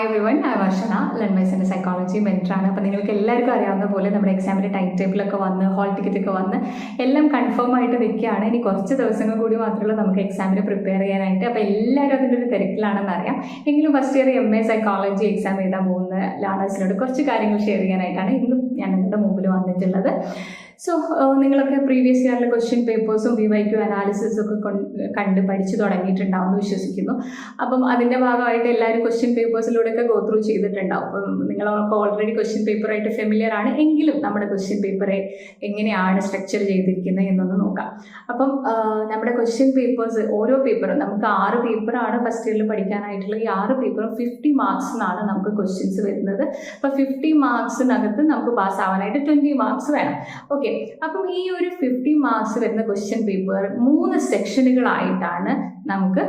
Hi everyone I Varshana ലെൻവൈസിന്റെ psychology മെന്ററാണ് അപ്പോൾ നിങ്ങൾക്ക് എല്ലാവർക്കും അറിയാവുന്ന പോലെ നമ്മുടെ എക്സാമിന്റെ ടൈം ടേബിളൊക്കെ വന്ന് ഹോൾ ടിക്കറ്റ് ഒക്കെ വന്ന് എല്ലാം കൺഫേം ആയിട്ട് നിൽക്കുകയാണ് ഇനി കുറച്ച് ദിവസങ്ങൾ കൂടി മാത്രമേ നമുക്ക് എക്സാമിന് പ്രിപ്പയർ ചെയ്യാനായിട്ട് അപ്പോൾ എല്ലാവരും അതിന്റെ ഒരു തിരക്കിലാണെന്ന് അറിയാം. എങ്കിലും first year M A psychology exam എഴുതാൻ പോകുന്ന ലേണേഴ്സിനോട് കുറച്ച് കാര്യങ്ങൾ ഷെയർ ചെയ്യാനായിട്ടാണ് ഇന്നും ഞാൻ നിങ്ങളുടെ മുമ്പിൽ വന്നിട്ടുള്ളത്. സോ നിങ്ങളൊക്കെ പ്രീവിയസ് ഇയറിലെ ക്വസ്റ്റ്യൻ പേപ്പേഴ്സും വി വൈ ക്യു അനാലിസിസും ഒക്കെ കൊണ്ട് പഠിച്ചു തുടങ്ങിയിട്ടുണ്ടാവും എന്ന് വിശ്വസിക്കുന്നു. അപ്പം അതിന്റെ ഭാഗമായിട്ട് എല്ലാവരും ക്വസ്റ്റ്യൻ പേപ്പേഴ്സിലൂടെയൊക്കെ ഗോ ത്രൂ ചെയ്തിട്ടുണ്ടാവും. അപ്പം നിങ്ങളൊക്കെ ഓൾറെഡി ക്വസ്റ്റ്യൻ പേപ്പറായിട്ട് ഫെമിലിയർ ആണ്. എങ്കിലും നമ്മുടെ ക്വസ്റ്റ്യൻ പേപ്പറെ എങ്ങനെയാണ് സ്ട്രക്ചർ ചെയ്തിരിക്കുന്നത് എന്നൊന്ന് നോക്കാം. അപ്പം നമ്മുടെ ക്വസ്റ്റ്യൻ പേപ്പേഴ്സ് ഓരോ പേപ്പറും നമുക്ക് ആറ് പേപ്പറാണ് ഫസ്റ്റ് ഇയറിൽ പഠിക്കാനായിട്ടുള്ള ഈ ആറ് പേപ്പറും ഫിഫ്റ്റി മാർക്സിനാണ് നമുക്ക് ക്വസ്റ്റ്യൻസ് വരുന്നത്. അപ്പോൾ ഫിഫ്റ്റി മാർക്സിനകത്ത് നമുക്ക് പാസ് ആവാനായിട്ട് ട്വന്റി മാർക്സ് വേണം. ഓക്കെ അപ്പം ഈ ഒരു ഫിഫ്റ്റി മാർക്സ് വരുന്ന ക്വസ്റ്റ്യൻ പേപ്പർ മൂന്ന് സെക്ഷനുകളായിട്ടാണ് നമുക്ക്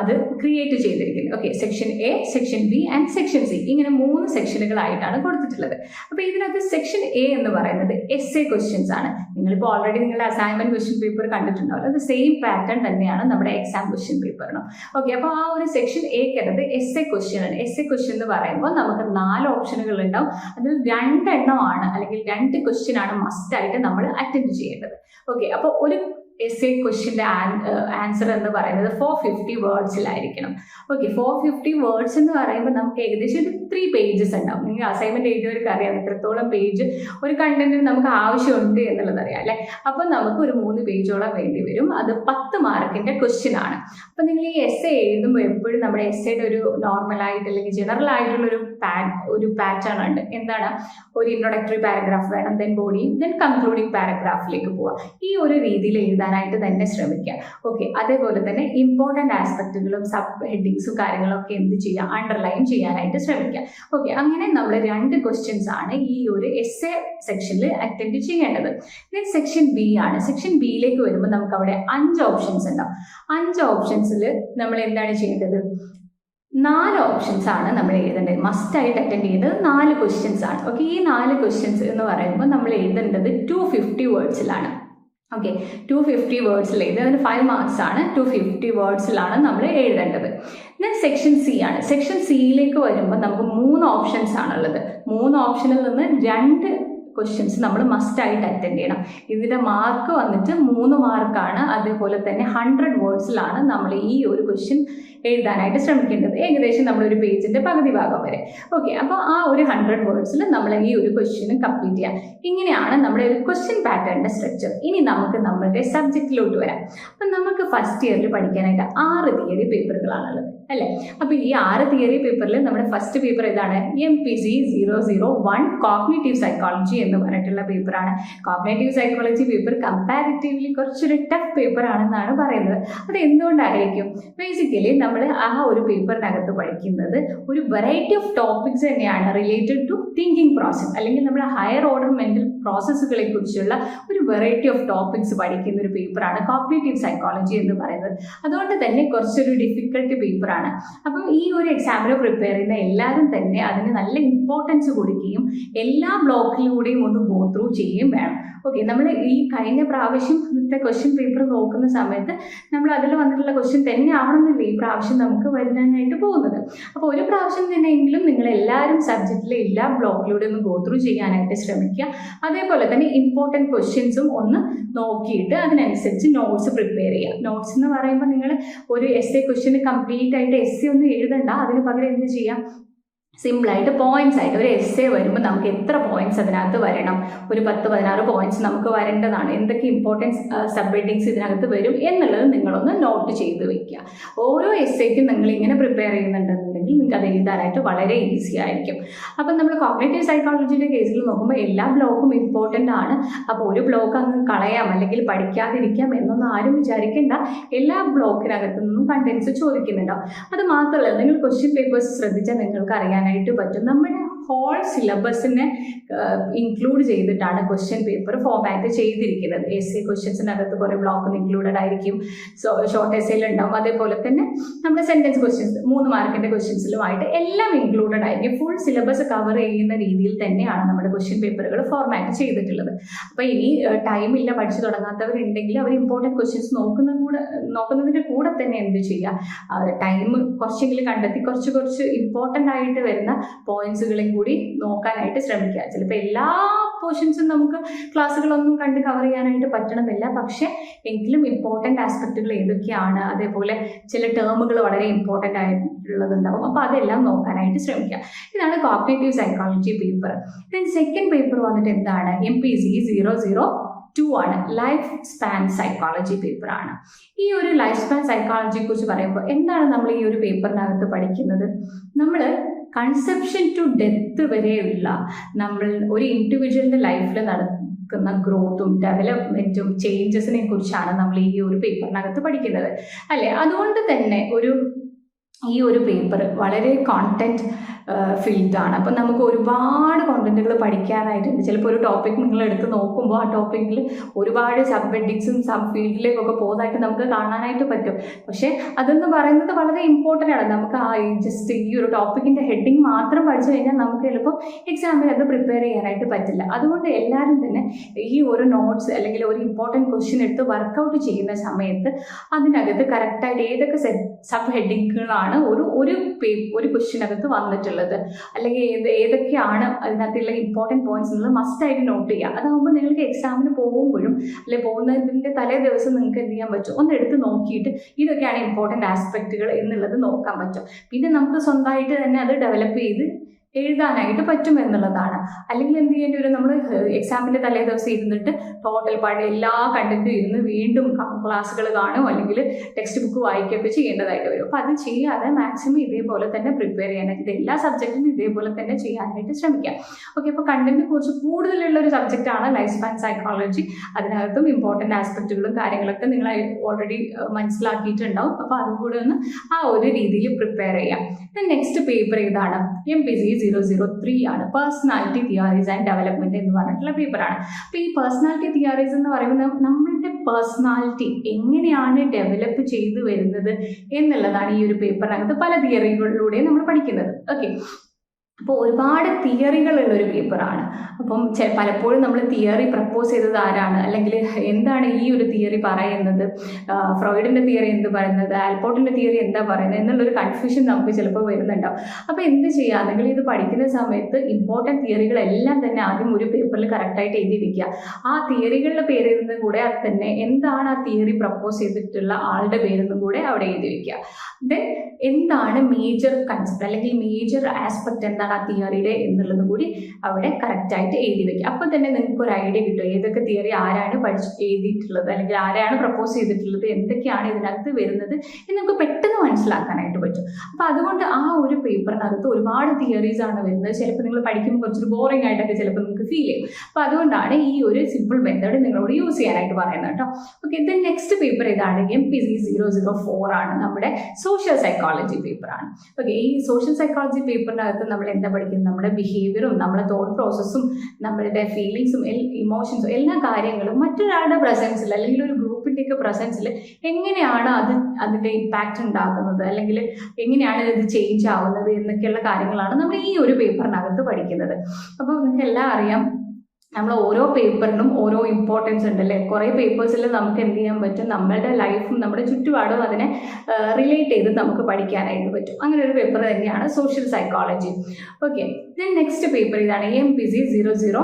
അത് ക്രിയേറ്റ് ചെയ്തിരിക്കുന്നത്. Okay section A section B and section C ഇങ്ങനെ മൂന്ന് സെക്ഷനുകളായിട്ടാണ് കൊടുത്തിട്ടുള്ളത്. അപ്പോൾ ഇതിനകത്ത് സെക്ഷൻ എ എന്ന് പറയുന്നത് എസ് എ ക്വസ്റ്റ്യൻസ് ആണ്. നിങ്ങളിപ്പോൾ ഓൾറെഡി നിങ്ങളുടെ അസൈൻമെന്റ് ക്വസ്റ്റ്യൻ പേപ്പർ കണ്ടിട്ടുണ്ടാവില്ല. അത് സെയിം പാറ്റേൺ തന്നെയാണ് നമ്മുടെ എക്സാം ക്വസ്റ്റ്യൻ പേപ്പറിനും ഓക്കെ അപ്പോൾ ആ ഒരു സെക്ഷൻ എക്കകത്ത് എസ് എ ക്വസ്റ്റ്യൻ ആണ്. എസ് എ ക്വസ്റ്റ്യൻ എന്ന് പറയുമ്പോൾ നമുക്ക് നാല് ഓപ്ഷനുകൾ ഉണ്ടാവും. അതിൽ രണ്ടെണ്ണമാണ് അല്ലെങ്കിൽ രണ്ട് ക്വസ്റ്റ്യൻ ആണ് മസ്റ്റ് ആയിട്ട് നമ്മൾ അറ്റൻഡ് ചെയ്യേണ്ടത്. ഓക്കെ അപ്പോൾ ഒരു എസ് എ ക്വസ്റ്റ്യന്റെ ആൻസർ എന്ന് പറയുന്നത് ഫോർ ഫിഫ്റ്റി വേർഡ്സിലായിരിക്കണം ഓക്കെ ഫോർ ഫിഫ്റ്റി വേർഡ്സ് എന്ന് പറയുമ്പോൾ നമുക്ക് ഏകദേശം ഒരു ത്രീ പേജസ് ഉണ്ടാവും. നിങ്ങൾ അസൈൻമെന്റ് എഴുതിയവർക്ക് അറിയാം എത്രത്തോളം പേജ് ഒരു കണ്ടന്റിന് നമുക്ക് ആവശ്യമുണ്ട് എന്നുള്ളത് അറിയാം അല്ലേ? അപ്പോൾ നമുക്ക് ഒരു മൂന്ന് പേജോളം വേണ്ടി വരും. അത് പത്ത് മാർക്കിന്റെ ക്വസ്റ്റ്യൻ ആണ്. അപ്പോൾ നിങ്ങൾ ഈ എസ് എഴുതുമ്പോൾ എപ്പോഴും നമ്മുടെ എസ് എയുടെ ഒരു നോർമൽ ആയിട്ട് അല്ലെങ്കിൽ ജനറൽ ആയിട്ടുള്ള ഒരു പാറ്റേൺ ഉണ്ട് എന്താണ്? ഒരു ഇൻട്രൊഡക്ടറി പാരഗ്രാഫ് വേണം ദെൻ ബോഡി ദെൻ കൺക്ലൂഡിംഗ് പാരഗ്രാഫിലേക്ക് പോവുക ഈ ഒരു രീതിയിൽ എഴുതാനായിട്ട് തന്നെ ശ്രമിക്കുക ഓക്കെ അതേപോലെ തന്നെ ഇമ്പോർട്ടന്റ് ആസ്പെക്റ്റുകളും സബ് ഹെഡിങ്സും കാര്യങ്ങളൊക്കെ എന്ത് ചെയ്യുക അണ്ടർലൈൻ ചെയ്യാനായിട്ട് ശ്രമിക്കുക ഓക്കെ അങ്ങനെ നമ്മൾ രണ്ട് ക്വസ്റ്റ്യൻസ് ആണ് ഈ ഒരു എസ് എ സെക്ഷനിൽ അറ്റൻഡ് ചെയ്യേണ്ടത്. ദെൻ സെക്ഷൻ ബി ആണ്. സെക്ഷൻ ബിയിലേക്ക് വരുമ്പോൾ നമുക്ക് അവിടെ അഞ്ച് ഓപ്ഷൻസ് ഉണ്ടാവും. അഞ്ച് ഓപ്ഷൻസിൽ നമ്മൾ എന്താണ് ചെയ്യേണ്ടത്? നാല് ഓപ്ഷൻസ് ആണ് നമ്മൾ എഴുതേണ്ടത്. മസ്റ്റ് ആയിട്ട് അറ്റൻഡ് ചെയ്തത് നാല് ക്വസ്റ്റ്യൻസ് ആണ്. ഓക്കെ ഈ നാല് ക്വസ്റ്റ്യൻസ് എന്ന് പറയുമ്പോൾ നമ്മൾ എഴുതേണ്ടത് ടു ഫിഫ്റ്റി വേർഡ്സിലാണ് ഓക്കെ ടു ഫിഫ്റ്റി വേർഡ്സിൽ എഴുതി അതിന് ഫൈവ് മാർക്സ് ആണ്. ടു ഫിഫ്റ്റി വേർഡ്സിലാണ് നമ്മൾ എഴുതേണ്ടത്. ദെൻ സെക്ഷൻ സി ആണ്. സെക്ഷൻ സിയിലേക്ക് വരുമ്പോൾ നമുക്ക് മൂന്ന് ഓപ്ഷൻസ് ആണുള്ളത്. മൂന്ന് ഓപ്ഷനിൽ നിന്ന് രണ്ട് ക്വസ്റ്റ്യൻസ് നമ്മൾ മസ്റ്റ് ആയിട്ട് അറ്റൻഡ് ചെയ്യണം. ഇതിന്റെ മാർക്ക് വന്നിട്ട് മൂന്ന് മാർക്കാണ് അതേപോലെ തന്നെ ഹൺഡ്രഡ് വേർഡ്സിലാണ് നമ്മൾ ഈ ഒരു ക്വസ്റ്റ്യൻ എഴുതാനായിട്ട് ശ്രമിക്കേണ്ടത്. ഏകദേശം നമ്മളൊരു പേജിന്റെ പകുതി ഭാഗം വരെ. ഓക്കെ അപ്പോൾ ആ ഒരു ഹൺഡ്രഡ് വേർഡ്സിൽ നമ്മൾ ഈ ഒരു ക്വസ്റ്റ്യൻ കംപ്ലീറ്റ് ചെയ്യാം. ഇങ്ങനെയാണ് നമ്മുടെ ഒരു ക്വസ്റ്റ്യൻ പാറ്റേണിന്റെ സ്ട്രക്ചർ ഇനി നമുക്ക് നമ്മളുടെ സബ്ജക്റ്റിലോട്ട് വരാം. അപ്പം നമുക്ക് ഫസ്റ്റ് ഇയറിൽ പഠിക്കാനായിട്ട് ആറ് തിയറി പേപ്പറുകളാണുള്ളത് അല്ലേ? അപ്പോൾ ഈ ആറ് തിയറി പേപ്പറിൽ നമ്മുടെ ഫസ്റ്റ് പേപ്പർ ഏതാണ്? M P C zero zero one cognitive psychology എന്ന് പറഞ്ഞിട്ടുള്ള പേപ്പറാണ് കോഗ്നേറ്റീവ് സൈക്കോളജി പേപ്പർ കമ്പാരിറ്റീവ്ലി കുറച്ചൊരു ടഫ് പേപ്പർ ആണെന്നാണ് പറയുന്നത്. അത് എന്തുകൊണ്ടായിരിക്കും? ബേസിക്കലി നമ്മൾ ആ ഒരു പേപ്പറിനകത്ത് പഠിക്കുന്നത് ഒരു വെറൈറ്റി ഓഫ് ടോപ്പിക്സ് തന്നെയാണ് റിലേറ്റഡ് ടു തിങ്കിങ് പ്രോസസ് അല്ലെങ്കിൽ നമ്മുടെ ഹയർ ഓർഡർ മെന്റൽ പ്രോസസ്സുകളെ കുറിച്ചുള്ള ഒരു വെറൈറ്റി ഓഫ് ടോപ്പിക്സ് പഠിക്കുന്ന ഒരു പേപ്പറാണ് കോഗ്നേറ്റീവ് സൈക്കോളജി എന്ന് പറയുന്നത്. അതുകൊണ്ട് തന്നെ കുറച്ചൊരു ഡിഫിക്കൽട്ട് പേപ്പറാണ് അപ്പം ഈ ഒരു എക്സാമിന് പ്രിപ്പയർ ചെയ്യുന്ന എല്ലാവരും തന്നെ അതിന് നല്ല ഇമ്പോർട്ടൻസ് കൊടുക്കുകയും എല്ലാ ബ്ലോക്കിലൂടെയും ഒന്ന് ഗോ ത്രൂ ചെയ്യുകയും വേണം. ഓക്കെ നമ്മൾ ഈ കഴിഞ്ഞ ഇന്നത്തെ ക്വസ്റ്റ്യൻ പേപ്പർ നോക്കുന്ന സമയത്ത് നമ്മൾ അതിൽ വന്നിട്ടുള്ള ക്വസ്റ്റ്യൻ തന്നെ ആവണമെന്നില്ല ഈ പ്രാവശ്യം നമുക്ക് വരുന്നതിനായിട്ട് പോകുന്നത്. അപ്പോൾ ഒരു പ്രാവശ്യം തന്നെയെങ്കിലും നിങ്ങൾ എല്ലാവരും സബ്ജക്റ്റിലെ എല്ലാ ബ്ലോക്കിലൂടെ ഒന്ന് ഗോ ത്രൂ ചെയ്യാനായിട്ട് ശ്രമിക്കുക. അതേപോലെ തന്നെ ഇമ്പോർട്ടന്റ് ക്വസ്റ്റ്യൻസും ഒന്ന് നോക്കിയിട്ട് അതിനനുസരിച്ച് നോട്ട്സ് പ്രിപ്പയർ ചെയ്യുക. നോട്ട്സ് എന്ന് പറയുമ്പോൾ നിങ്ങൾ ഒരു എസ് എ ക്വസ്റ്റ്യൻ കംപ്ലീറ്റ് ആയിട്ട് എസ് എ ഒന്നും എഴുതണ്ട. അതിന് പകരം എന്ത് ചെയ്യാം? സിമ്പിളായിട്ട് പോയിന്റ്സ് ആയിട്ട് ഒരു എസ് എ വരുമ്പോൾ നമുക്ക് എത്ര പോയിന്റ്സ് അതിനകത്ത് വരണം? ഒരു പത്ത് പതിനാറ് പോയിന്റ്സ് നമുക്ക് വരേണ്ടതാണ്. എന്തൊക്കെ ഇമ്പോർട്ടൻസ് സബ് ഹെഡിങ്സ് ഇതിനകത്ത് വരും എന്നുള്ളത് നിങ്ങളൊന്ന് നോട്ട് ചെയ്ത് വെക്കുക. ഓരോ എസ് എക്കും നിങ്ങൾ ഇങ്ങനെ പ്രിപ്പയർ ചെയ്യുന്നുണ്ടെന്നുണ്ടെങ്കിൽ നിങ്ങൾക്ക് അത് എഴുതാനായിട്ട് വളരെ ഈസി ആയിരിക്കും. അപ്പം നമ്മൾ കോഗ്നേറ്റീവ് സൈക്കോളജിയുടെ കേസിൽ നോക്കുമ്പോൾ എല്ലാ ബ്ലോക്കും ഇമ്പോർട്ടന്റ് ആണ്. അപ്പോൾ ഒരു ബ്ലോക്ക് അങ്ങ് കളയാം അല്ലെങ്കിൽ പഠിക്കാതിരിക്കാം എന്നൊന്നും ആരും വിചാരിക്കേണ്ട. എല്ലാ ബ്ലോക്കിനകത്തു നിന്നും കണ്ടൻസ് ചോദിക്കുന്നുണ്ടാവും. അത് മാത്രമല്ല നിങ്ങൾ ക്വസ്റ്റ്യൻ പേപ്പേഴ്സ് ശ്രദ്ധിച്ചാൽ നിങ്ങൾക്ക് അറിയാനായിട്ട് പറ്റും. നമ്മുടെ ഹോൾ സിലബസിനെ ഇൻക്ലൂഡ് ചെയ്തിട്ടാണ് ക്വസ്റ്റ്യൻ പേപ്പർ ഫോർമാറ്റ് ചെയ്തിരിക്കുന്നത്. എസ് എ ക്വസ്റ്റ്യൻസിനകത്ത് കുറേ ബ്ലോക്ക് ഇൻക്ലൂഡഡ് ആയിരിക്കും. ഷോർട്ട് എസ്സേയിൽ ഉണ്ടാവും. അതേപോലെ തന്നെ നമ്മുടെ സെന്റൻസ് ക്വസ്റ്റ്യൻസ് മൂന്ന് മാർക്കിന്റെ ക്വസ്റ്റ്യൻസിലുമായിട്ട് എല്ലാം ഇൻക്ലൂഡഡ് ആയിരിക്കും. ഫുൾ സിലബസ് കവർ ചെയ്യുന്ന രീതിയിൽ തന്നെയാണ് നമ്മുടെ ക്വസ്റ്റ്യൻ പേപ്പറുകൾ ഫോർമാറ്റ് ചെയ്തിട്ടുള്ളത്. അപ്പോൾ ഇനി ടൈം ഇല്ല പഠിച്ചു തുടങ്ങാത്തവരുണ്ടെങ്കിൽ അവർ ഇമ്പോർട്ടന്റ് ക്വസ്റ്റ്യൻസ് നോക്കുന്ന കൂടെ നോക്കുന്നതിന്റെ കൂടെ തന്നെ എന്ത് ചെയ്യുക? ടൈം കുറച്ചെങ്കിലും കണ്ടെത്തി കുറച്ച് കുറച്ച് ഇമ്പോർട്ടന്റ് ആയിട്ട് വരുന്ന പോയിന്റ്സുകളെയും കൂടി നോക്കാനായിട്ട് ശ്രമിക്കുക. ചിലപ്പോൾ എല്ലാ പോർഷൻസും നമുക്ക് ക്ലാസ്സുകളൊന്നും കണ്ട് കവർ ചെയ്യാനായിട്ട് പറ്റണമെന്നില്ല പക്ഷെ എങ്കിലും ഇമ്പോർട്ടന്റ് ആസ്പെക്റ്റുകൾ ഏതൊക്കെയാണ്? അതേപോലെ ചില ടേമുകൾ വളരെ ഇമ്പോർട്ടന്റ് ആയിട്ടുള്ളതുണ്ടാവും. അപ്പോൾ അതെല്ലാം നോക്കാനായിട്ട് ശ്രമിക്കുക. ഇതാണ് cooperative psychology paper then second paper വന്നിട്ട് എന്താണ്? M P C zero zero two ആണ്. ലൈഫ് സ്പാൻ സൈക്കോളജി പേപ്പർ ആണ്. ഈ ഒരു ലൈഫ് സ്പാൻ സൈക്കോളജിയെ കുറിച്ച് പറയുമ്പോൾ എന്താണ് നമ്മൾ ഈ ഒരു പേപ്പറിനകത്ത് പഠിക്കുന്നത്? നമ്മൾ കൺസെപ്ഷൻ ടു ഡെത്ത് വരെയുള്ള നമ്മൾ ഒരു ഇൻഡിവിജ്വലിന്റെ ലൈഫിൽ നടക്കുന്ന ഗ്രോത്തും ഡെവലപ്മെന്റും ചേഞ്ചസിനെ കുറിച്ചാണ് നമ്മൾ ഈ ഒരു പേപ്പറിനകത്ത് പഠിക്കുന്നത്. അല്ലേ? അതുകൊണ്ട് തന്നെ ഒരു ഈ ഒരു പേപ്പർ വളരെ കോണ്ടന്റ് ഫീൽഡാണ്. അപ്പം നമുക്ക് ഒരുപാട് കോണ്ടന്റുകൾ പഠിക്കാനായിട്ടുണ്ട് ചിലപ്പോൾ ഒരു ടോപ്പിക് നിങ്ങൾ എടുത്ത് നോക്കുമ്പോൾ ആ ടോപ്പിക്കിൽ ഒരുപാട് സബ് ഹെഡിങ്സും സബ് ഫീൽഡിലേക്കൊക്കെ പോകുന്നതായിട്ട് നമുക്ക് കാണാനായിട്ട് പറ്റും. പക്ഷേ അതെന്ന് പറയുന്നത് വളരെ ഇമ്പോർട്ടന്റ് ആണ്. നമുക്ക് ആ ജസ്റ്റ് ഈ ഒരു ടോപ്പിക്കിന്റെ ഹെഡിങ് മാത്രം പഠിച്ചു കഴിഞ്ഞാൽ നമുക്ക് ചിലപ്പോൾ എക്സാമ്പിൾ അത് പ്രിപ്പയർ ചെയ്യാനായിട്ട് പറ്റില്ല. അതുകൊണ്ട് എല്ലാവരും തന്നെ ഈ ഒരു നോട്ട്സ് അല്ലെങ്കിൽ ഒരു ഇമ്പോർട്ടന്റ് ക്വസ്റ്റ്യൻ എടുത്ത് വർക്കൗട്ട് ചെയ്യുന്ന സമയത്ത് അതിനകത്ത് കറക്റ്റായിട്ട് ഏതൊക്കെ സബ് ഹെഡിങ്ങുകളാണ് ഒരു ഒരു ഒരു ക്വസ്റ്റ്യനകത്ത് വന്നിട്ടുള്ളത്. അല്ലെങ്കിൽ ഏത് ഏതൊക്കെയാണ് അതിനകത്തുള്ള ഇമ്പോർട്ടന്റ് പോയിന്റ്സ് എന്നുള്ളത് മസ്റ്റായിട്ട് നോട്ട് ചെയ്യുക. അതാകുമ്പോൾ നിങ്ങൾക്ക് എക്സാമിന് പോകുമ്പോഴും അല്ലെങ്കിൽ പോകുന്നതിന്റെ തലേ ദിവസം നിങ്ങൾക്ക് എന്ത് ചെയ്യാൻ പറ്റും? ഒന്ന് എടുത്ത് നോക്കിയിട്ട് ഇതൊക്കെയാണ് ഇമ്പോർട്ടന്റ് ആസ്പെക്റ്റുകൾ എന്നുള്ളത് നോക്കാൻ പറ്റും. പിന്നെ നമുക്ക് സ്വന്തമായിട്ട് തന്നെ അത് ഡെവലപ്പ് ചെയ്ത് എഴുതാനായിട്ട് പറ്റും എന്നുള്ളതാണ്. അല്ലെങ്കിൽ എന്ത് ചെയ്യേണ്ടി വരും? നമ്മൾ എക്സാമിന്റെ തലേ ദിവസം ഇരുന്നിട്ട് ടോട്ടൽ പഴയ എല്ലാ കണ്ടന്റും ഇരുന്ന് വീണ്ടും ക്ലാസ്സുകൾ കാണും അല്ലെങ്കിൽ ടെക്സ്റ്റ് ബുക്ക് വായിക്കുകയൊക്കെ ചെയ്യേണ്ടതായിട്ട് വരും. അപ്പോൾ അത് ചെയ്യാതെ മാക്സിമം ഇതേപോലെ തന്നെ പ്രിപ്പയർ ചെയ്യാനായിട്ട് എല്ലാ സബ്ജക്റ്റിനും ഇതേപോലെ തന്നെ ചെയ്യാനായിട്ട് ശ്രമിക്കാം. ഓക്കെ അപ്പോൾ കണ്ടന്റ് കുറിച്ച് കൂടുതലുള്ള ഒരു സബ്ജക്റ്റാണ് ലൈഫ് സ്പാൻ സൈക്കോളജി അതിനകത്തും ഇമ്പോർട്ടന്റ് ആസ്പെക്റ്റുകളും കാര്യങ്ങളൊക്കെ നിങ്ങൾ ഓൾറെഡി മനസ്സിലാക്കിയിട്ടുണ്ടാവും. അപ്പോൾ അതും കൂടെ ഒന്ന് ആ ഒരു രീതിയിൽ പ്രിപ്പയർ ചെയ്യാം. നെക്സ്റ്റ് പേപ്പർ ഏതാണ്? M P C zero zero three ആണ്. പേഴ്സണാലിറ്റി തിയറീസ് ആൻഡ് ഡെവലപ്മെന്റ് എന്ന് പറഞ്ഞിട്ടുള്ള പേപ്പറാണ് അപ്പോൾ ഈ പേഴ്സണാലിറ്റി തിയറീസ് എന്ന് പറയുന്നത് നമ്മളുടെ പേഴ്സണാലിറ്റി എങ്ങനെയാണ് ഡെവലപ്പ് ചെയ്തു വരുന്നത് എന്നുള്ളതാണ് ഈ ഒരു പേപ്പറിനകത്ത് പല തിയറികളിലൂടെ നമ്മൾ പഠിക്കുന്നത്. ഓക്കെ അപ്പോൾ ഒരുപാട് തിയറികളുള്ള ഒരു പേപ്പറാണ് അപ്പം പലപ്പോഴും നമ്മൾ തിയറി പ്രപ്പോസ് ചെയ്തത് ആരാണ്? അല്ലെങ്കിൽ എന്താണ് ഈ ഒരു തിയറി പറയുന്നത്? ഫ്രോയിഡിന്റെ തിയറി എന്ത് പറയുന്നത്? ആൽപോർട്ടിന്റെ തിയറി എന്താ പറയുന്നത്? എന്നുള്ളൊരു കൺഫ്യൂഷൻ നമുക്ക് ചിലപ്പോൾ വരുന്നുണ്ടാവും. അപ്പോൾ എന്ത് ചെയ്യുക നിങ്ങൾ ഇത് പഠിക്കുന്ന സമയത്ത് ഇമ്പോർട്ടന്റ് തിയറികളെല്ലാം തന്നെ ആദ്യം ഒരു പേപ്പറിൽ കറക്റ്റായിട്ട് എഴുതി വെക്കുക. ആ തിയറികളുടെ പേര് എഴുതുന്നത് കൂടെ തന്നെ എന്താണ് ആ തിയറി പ്രപ്പോസ് ചെയ്തിട്ടുള്ള ആളുടെ പേരെന്നും കൂടെ അവിടെ എഴുതി വെക്കുക. ദെൻ എന്താണ് മേജർ കൺസെപ്റ്റ് അല്ലെങ്കിൽ മേജർ ആസ്പെക്ട് എന്താണ് ആ തിയറിയുടെ എന്നുള്ളത് കൂടി അവിടെ കറക്റ്റായിട്ട് എഴുതി വെക്കുക. അപ്പോൾ തന്നെ നിങ്ങൾക്ക് ഒരു ഐഡിയ കിട്ടും. ഏതൊക്കെ തിയറി ആരാണ് പഠിച്ച് എഴുതിയിട്ടുള്ളത്? അല്ലെങ്കിൽ ആരാണ് പ്രപ്പോസ് ചെയ്തിട്ടുള്ളത്? എന്തൊക്കെയാണ് ഇതിനകത്ത് വരുന്നത്? എന്ന് നമുക്ക് പെട്ടെന്ന് മനസ്സിലാക്കാനായിട്ട് പറ്റും. അപ്പോൾ അതുകൊണ്ട് ആ ഒരു പേപ്പറിനകത്ത് ഒരുപാട് തിയറീസ് ആണ് വരുന്നത്. ചിലപ്പോൾ നിങ്ങൾ പഠിക്കുമ്പോൾ കുറച്ചൊരു ബോറിംഗ് ആയിട്ടൊക്കെ ചിലപ്പോൾ നിങ്ങൾക്ക് ഫീൽ ചെയ്യും. അപ്പോൾ അതുകൊണ്ടാണ് ഈ ഒരു സിമ്പിൾ മെത്തേഡ് നിങ്ങളോട് യൂസ് ചെയ്യാനായിട്ട് പറയുന്നത് കേട്ടോ. ഓക്കെ ദെൻ നെക്സ്റ്റ് പേപ്പർ ഇതാണ് M P C zero zero four ആണ്. നമ്മുടെ സോഷ്യൽ സൈക്കോളജി പേപ്പർ ആണ്. ഓക്കെ ഈ സോഷ്യൽ സൈക്കോളജി പേപ്പറിനകത്ത് നമ്മൾ എന്താ പഠിക്കുന്നത്? നമ്മുടെ ബിഹേവിയറും നമ്മുടെ തോട്ട് പ്രോസസ്സും നമ്മളുടെ ഫീലിങ്സും ഇമോഷൻസും എല്ലാ കാര്യങ്ങളും മറ്റൊരാളുടെ പ്രസൻസിൽ അല്ലെങ്കിൽ ഒരു ഗ്രൂപ്പിന്റെയൊക്കെ പ്രസൻസിൽ എങ്ങനെയാണ് അത് അതിന്റെ ഇമ്പാക്റ്റ് ഉണ്ടാക്കുന്നത് അല്ലെങ്കിൽ എങ്ങനെയാണ് ഇത് ചേഞ്ച് ആവുന്നത്? എന്നൊക്കെയുള്ള കാര്യങ്ങളാണ് നമ്മൾ ഈ ഒരു പേപ്പറിനകത്ത് പഠിക്കുന്നത്. അപ്പോൾ നിങ്ങൾക്ക് എല്ലാം അറിയാം. നമ്മൾ ഓരോ പേപ്പറിനും ഓരോ ഇമ്പോർട്ടൻസ് ഉണ്ട് അല്ലേ കുറേ പേപ്പേഴ്സിൽ നമുക്ക് എന്ത് ചെയ്യാൻ പറ്റും? നമ്മളുടെ ലൈഫും നമ്മുടെ ചുറ്റുപാടും അതിനെ റിലേറ്റ് ചെയ്ത് നമുക്ക് പഠിക്കാനായിട്ട് പറ്റും. അങ്ങനെ ഒരു പേപ്പർ തന്നെയാണ് social psychology okay then next paper ഇതാണ് M P C zero zero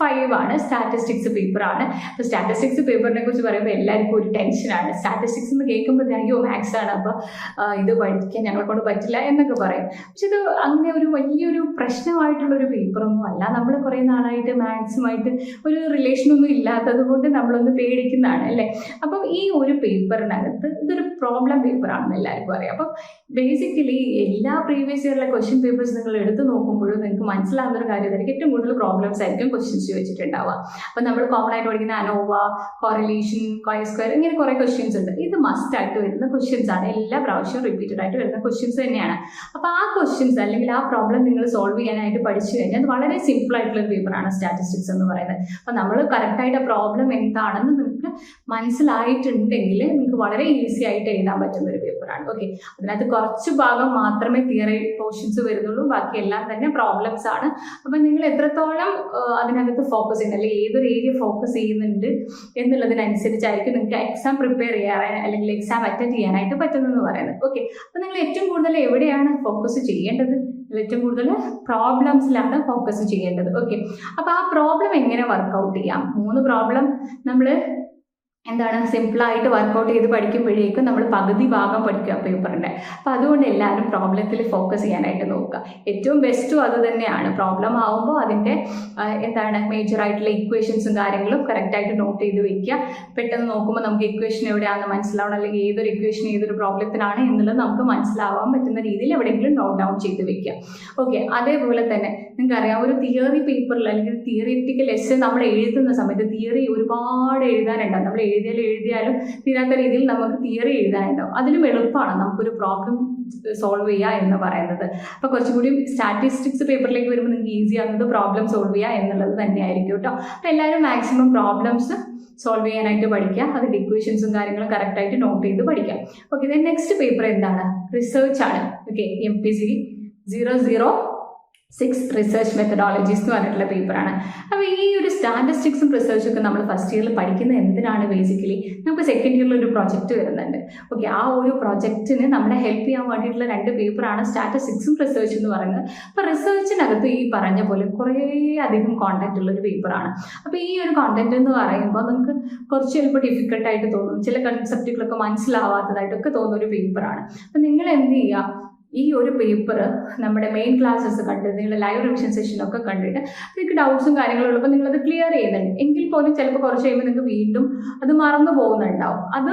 five ആണ്. സ്റ്റാറ്റിസ്റ്റിക്സ് പേപ്പർ ആണ്. അപ്പോൾ സ്റ്റാറ്റിസ്റ്റിക്സ് പേപ്പറിനെ കുറിച്ച് പറയുമ്പോൾ എല്ലാവർക്കും ഒരു ടെൻഷനാണ് സ്റ്റാറ്റിസ്റ്റിക്സ് എന്ന് കേൾക്കുമ്പോൾ അയ്യോ മാത്സ് ആണ്. അപ്പോൾ ഇത് പഠിക്കാൻ ഞങ്ങളെ കൊണ്ട് പറ്റില്ല എന്നൊക്കെ പറയും. പക്ഷെ ഇത് അങ്ങനെ ഒരു വലിയൊരു പ്രശ്നമായിട്ടുള്ള ഒരു പേപ്പറൊന്നും അല്ല. നമ്മൾ കുറേ നാളായിട്ട് മാത്സുമായിട്ട് ഒരു റിലേഷനൊന്നും ഇല്ലാത്തത് കൊണ്ട് നമ്മളൊന്ന് പേടിക്കുന്നതാണ് അല്ലേ? അപ്പം ഈ ഒരു പേപ്പറിനകത്ത് ഇതൊരു പ്രോബ്ലം പേപ്പറാണെന്ന് എല്ലാവർക്കും അറിയാം. അപ്പം ബേസിക്കലി എല്ലാ പ്രീവിയസ് ഇയറിലെ ക്വസ്റ്റ്യൻ പേപ്പേഴ്സ് നിങ്ങൾ എടുത്തു നോക്കുമ്പോഴും നിങ്ങൾക്ക് മനസ്സിലാകുന്ന ഒരു കാര്യം ഏറ്റവും കൂടുതൽ പ്രോബ്ലംസ് ആയിരിക്കും ക്വസ്റ്റ്യൻസ് ക്വസ്റ്റ്യൻസ് ചോദിച്ചിട്ടുണ്ടാവുക അപ്പം നമ്മൾ കോമൺ ആയിട്ട് പഠിക്കുന്ന അനോവ കോറിലേഷൻ കോയ സ്ക്വയർ ഇങ്ങനെ കുറേ ക്വസ്റ്റ്യൻസ് ഉണ്ട്. ഇത് മസ്റ്റ് ആയിട്ട് വരുന്ന ക്വസ്റ്റ്യൻസ് ആണ്. എല്ലാ പ്രാവശ്യവും റിപ്പീറ്റഡ് ആയിട്ട് വരുന്ന ക്വസ്റ്റ്യൻസ് തന്നെയാണ്. അപ്പോൾ ആ ക്വസ്റ്റ്യൻസ് അല്ലെങ്കിൽ ആ പ്രോബ്ലം നിങ്ങൾ സോൾവ് ചെയ്യാനായിട്ട് പഠിച്ചു കഴിഞ്ഞാൽ അത് വളരെ സിമ്പിൾ ആയിട്ടുള്ള ഒരു പേപ്പറാണ് സ്റ്റാറ്റിസ്റ്റിക്സ് എന്ന് പറയുന്നത്. അപ്പോൾ നമ്മൾ കറക്റ്റായിട്ട് ആ പ്രോബ്ലം എന്താണെന്ന് നിങ്ങൾക്ക് മനസ്സിലായിട്ടുണ്ടെങ്കിൽ നിങ്ങൾക്ക് വളരെ ഈസി ആയിട്ട് എഴുതാൻ പറ്റുന്ന ഒരു പേപ്പറാണ് ഓക്കെ അതിനകത്ത് കുറച്ച് ഭാഗം മാത്രമേ തിയറി പോർഷൻസ് വരുന്നുള്ളൂ. ബാക്കി എല്ലാം തന്നെ പ്രോബ്ലംസ് ആണ്. അപ്പം നിങ്ങൾ എത്രത്തോളം അതിനകത്ത് ഫോക്കസ് ചെയ്യുന്നത് അല്ലെങ്കിൽ ഏതൊരു ഏരിയ ഫോക്കസ് ചെയ്യുന്നുണ്ട് എന്നുള്ളതിനനുസരിച്ചായിരിക്കും നിങ്ങൾക്ക് എക്സാം പ്രിപ്പയർ ചെയ്യാൻ അല്ലെങ്കിൽ എക്സാം അറ്റൻഡ് ചെയ്യാനായിട്ട് പറ്റുന്നതെന്ന് പറയുന്നത്. ഓക്കെ അപ്പം നിങ്ങൾ ഏറ്റവും കൂടുതൽ എവിടെയാണ് ഫോക്കസ് ചെയ്യേണ്ടത്? ഏറ്റവും കൂടുതൽ പ്രോബ്ലംസിലാണ് ഫോക്കസ് ചെയ്യേണ്ടത്. ഓക്കെ അപ്പോൾ ആ പ്രോബ്ലം എങ്ങനെ വർക്കൗട്ട് ചെയ്യാം? മൂന്ന് പ്രോബ്ലം നമ്മൾ എന്താണ് സിമ്പിളായിട്ട് വർക്കൗട്ട് ചെയ്ത് പഠിക്കുമ്പോഴേക്കും നമ്മൾ പകുതി ഭാഗം പഠിക്കുക പേപ്പറിന്റെ അപ്പോൾ അതുകൊണ്ട് എല്ലാവരും പ്രോബ്ലത്തിൽ ഫോക്കസ് ചെയ്യാനായിട്ട് നോക്കുക. ഏറ്റവും ബെസ്റ്റും അത് തന്നെയാണ്. പ്രോബ്ലം ആവുമ്പോൾ അതിന്റെ എന്താണ് മേജർ ആയിട്ടുള്ള ഇക്വേഷൻസും കാര്യങ്ങളും കറക്റ്റായിട്ട് നോട്ട് ചെയ്ത് വെക്കുക. പെട്ടെന്ന് നോക്കുമ്പോൾ നമുക്ക് ഇക്വേഷൻ എവിടെയാണെന്ന് മനസ്സിലാവണം. അല്ലെങ്കിൽ ഏതൊരു ഇക്വേഷൻ ഏതൊരു പ്രോബ്ലത്തിനാണ് എന്നുള്ളത് നമുക്ക് മനസ്സിലാവാൻ പറ്റുന്ന രീതിയിൽ എവിടെയെങ്കിലും നോട്ട് ഡൗൺ ചെയ്ത് വെക്കുക. ഓക്കെ അതേപോലെ തന്നെ നിങ്ങൾക്കറിയാം ഒരു തിയറി പേപ്പറിൽ അല്ലെങ്കിൽ തിയറിറ്റിക്കൽ എസ് നമ്മൾ എഴുതുന്ന സമയത്ത് തിയറി ഒരുപാട് എഴുതാനുണ്ടാവും നമ്മൾ എഴുതിയാലും എഴുതിയാലും തീരാത്ത രീതിയിൽ നമുക്ക് തിയറി എഴുതാനുണ്ടാവും. അതിലും എളുപ്പമാണ് നമുക്കൊരു പ്രോബ്ലം സോൾവ് ചെയ്യുക എന്ന് പറയുന്നത്. അപ്പോൾ കുറച്ചും കൂടി സ്റ്റാറ്റിസ്റ്റിക്സ് പേപ്പറിലേക്ക് വരുമ്പോൾ നിങ്ങൾക്ക് ഈസി ആകുന്നത് പ്രോബ്ലം സോൾവ് ചെയ്യുക എന്നുള്ളത് തന്നെയായിരിക്കും കേട്ടോ. അപ്പോൾ എല്ലാവരും മാക്സിമം പ്രോബ്ലംസ് സോൾവ് ചെയ്യാനായിട്ട് പഠിക്കുക. അതിന്റെ ഇക്വേഷൻസും കാര്യങ്ങളും കറക്റ്റായിട്ട് നോട്ട് ചെയ്ത് പഠിക്കാം ഓക്കെ നെക്സ്റ്റ് പേപ്പർ എന്താണ്? റിസർച്ച് ആണ്. Okay M P C zero zero six research methodologies എന്ന് പറഞ്ഞിട്ടുള്ള പേപ്പറാണ് അപ്പോൾ ഈ ഒരു സ്റ്റാറ്റിസ്റ്റിക്സും റിസർച്ചും ഒക്കെ നമ്മൾ ഫസ്റ്റ് ഇയറിൽ പഠിക്കുന്ന എന്തിനാണ് ബേസിക്കലി നമുക്ക് സെക്കൻഡ് ഇയറിൽ ഒരു പ്രോജക്റ്റ് വരുന്നുണ്ട്. ഓക്കെ ആ ഒരു പ്രൊജക്റ്റിന് നമ്മളെ ഹെൽപ്പ് ചെയ്യാൻ വേണ്ടിയിട്ടുള്ള രണ്ട് പേപ്പറാണ് സ്റ്റാറ്റിസ്റ്റിക്സും റിസർച്ച് എന്ന് പറയുന്നത്. അപ്പോൾ റിസർച്ചിനകത്ത് ഈ പറഞ്ഞ പോലെ കുറേ അധികം കോണ്ടന്റ് ഉള്ള ഒരു പേപ്പറാണ് അപ്പോൾ ഈ ഒരു കോണ്ടന്റ് എന്ന് പറയുമ്പോൾ നമുക്ക് കുറച്ച് ചിലപ്പോൾ ഡിഫിക്കൽട്ടായിട്ട് തോന്നും. ചില കൺസെപ്റ്റുകളൊക്കെ മനസ്സിലാവാത്തതായിട്ടൊക്കെ തോന്നുന്ന ഒരു പേപ്പറാണ് അപ്പോൾ നിങ്ങൾ എന്ത് ചെയ്യുക ഈ ഒരു പേപ്പർ നമ്മുടെ മെയിൻ ക്ലാസ്സസ് കണ്ടിട്ട് നിങ്ങളുടെ ലൈവ് റിവിഷൻ സെഷനൊക്കെ കണ്ടിട്ട് നിങ്ങൾക്ക് ഡൗട്ട്സും കാര്യങ്ങളും ഉള്ളപ്പോൾ നിങ്ങളത് ക്ലിയർ ചെയ്യുന്നുണ്ട്. എങ്കിൽ പോലും ചിലപ്പോൾ കുറച്ച് കഴിയുമ്പോൾ നിങ്ങൾക്ക് വീണ്ടും അത് മറന്നു പോകുന്നുണ്ടാവും. അത്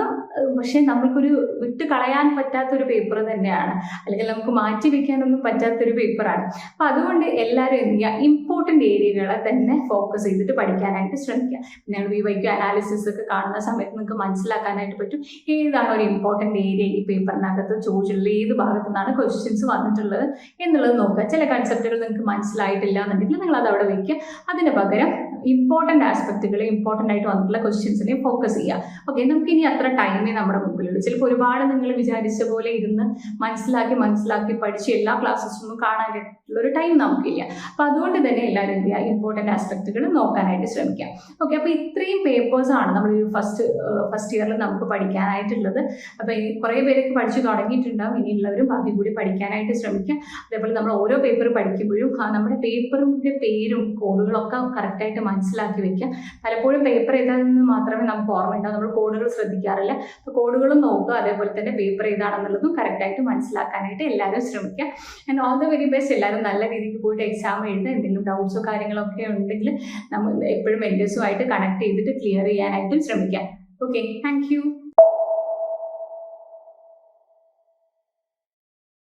പക്ഷേ നമ്മൾക്കൊരു വിട്ട് കളയാൻ പറ്റാത്തൊരു പേപ്പർ തന്നെയാണ്. അല്ലെങ്കിൽ നമുക്ക് മാറ്റി വെക്കാനൊന്നും പറ്റാത്തൊരു പേപ്പറാണ് അപ്പം അതുകൊണ്ട് എല്ലാവരും എന്ത് ചെയ്യുക? ഇമ്പോർട്ടന്റ് ഏരിയകളെ തന്നെ ഫോക്കസ് ചെയ്തിട്ട് പഠിക്കാനായിട്ട് ശ്രമിക്കുക. നിങ്ങൾ വി അനാലിസിസ് ഒക്കെ കാണുന്ന സമയത്ത് നിങ്ങൾക്ക് മനസ്സിലാക്കാനായിട്ട് പറ്റും. ഏതാണ് ഒരു ഇമ്പോർട്ടന്റ് ഏരിയ ഈ പേപ്പറിനകത്ത് ചോദിച്ചിട്ടുള്ളത് ഏത് ഭാഗത്തു നിന്നാണ് ക്വസ്റ്റ്യൻസ് വന്നിട്ടുള്ളത് എന്നുള്ളത് നോക്കുക. ചില കൺസെപ്റ്റുകൾ നിങ്ങൾക്ക് മനസ്സിലായിട്ടില്ല എന്നുണ്ടെങ്കിൽ നിങ്ങൾ അത് അവിടെ വയ്ക്കുക. അതിന് പകരം ഇമ്പോർട്ടന്റ് ആസ്പെക്റ്റുകളെ ഇമ്പോർട്ടന്റ് ആയിട്ട് വന്നിട്ടുള്ള ക്വസ്റ്റ്യൻസിനെ ഫോക്കസ് ചെയ്യുക. ഓക്കെ നമുക്ക് ഇനി അത്ര ടൈമേ നമ്മുടെ മുമ്പിലുള്ളൂ. ചിലപ്പോൾ ഒരുപാട് നിങ്ങൾ വിചാരിച്ച പോലെ ഇരുന്ന് മനസ്സിലാക്കി മനസ്സിലാക്കി പഠിച്ച് എല്ലാ ക്ലാസ്സസൊന്നും കാണാനായിട്ടുള്ള ഒരു ടൈം നമുക്കില്ല. അപ്പോൾ അതുകൊണ്ട് തന്നെ എല്ലാവരും എന്ത് ചെയ്യുക? ഇമ്പോർട്ടന്റ് ആസ്പെക്റ്റുകൾ നോക്കാനായിട്ട് ശ്രമിക്കാം ഓക്കെ അപ്പോൾ ഇത്രയും പേപ്പേഴ്സാണ് നമ്മൾ ഈ ഫസ്റ്റ് ഫസ്റ്റ് ഇയറിൽ നമുക്ക് പഠിക്കാനായിട്ടുള്ളത്. അപ്പോൾ കുറേ പേരൊക്കെ പഠിച്ചു തുടങ്ങിയിട്ടുണ്ടാവും. ഇനിയുള്ളവരും ബാക്കി കൂടി പഠിക്കാനായിട്ട് ശ്രമിക്കുക. അതേപോലെ നമ്മൾ ഓരോ പേപ്പർ പഠിക്കുമ്പോഴും നമ്മുടെ പേപ്പറിന്റെ പേരും കോഡുകളൊക്കെ കറക്റ്റായിട്ട് മനസ്സിലാക്കി വെക്കുക. പലപ്പോഴും പേപ്പർ ഏതാണെന്ന് മാത്രമേ നമുക്ക് ഓർമ്മയുണ്ടാവും. നമ്മൾ കോഡുകൾ ശ്രദ്ധിക്കാറില്ല. അപ്പോൾ കോഡുകളും നോക്കുക. അതേപോലെ തന്നെ പേപ്പർ ഏതാണെന്നുള്ളതും കറക്റ്റായിട്ട് മനസ്സിലാക്കാനായിട്ട് എല്ലാവരും ശ്രമിക്കുക. And all the very best എല്ലാവരും നല്ല രീതിക്ക് പോയിട്ട് എക്സാം എഴുതുക. എന്തെങ്കിലും ഡൗട്ട്സോ കാര്യങ്ങളൊക്കെ ഉണ്ടെങ്കിൽ നമ്മൾ എപ്പോഴും മെന്റേഴ്സുമായിട്ട് കണക്ട് ചെയ്തിട്ട് ക്ലിയർ ചെയ്യാനായിട്ടും ശ്രമിക്കാം ഓക്കെ താങ്ക് യു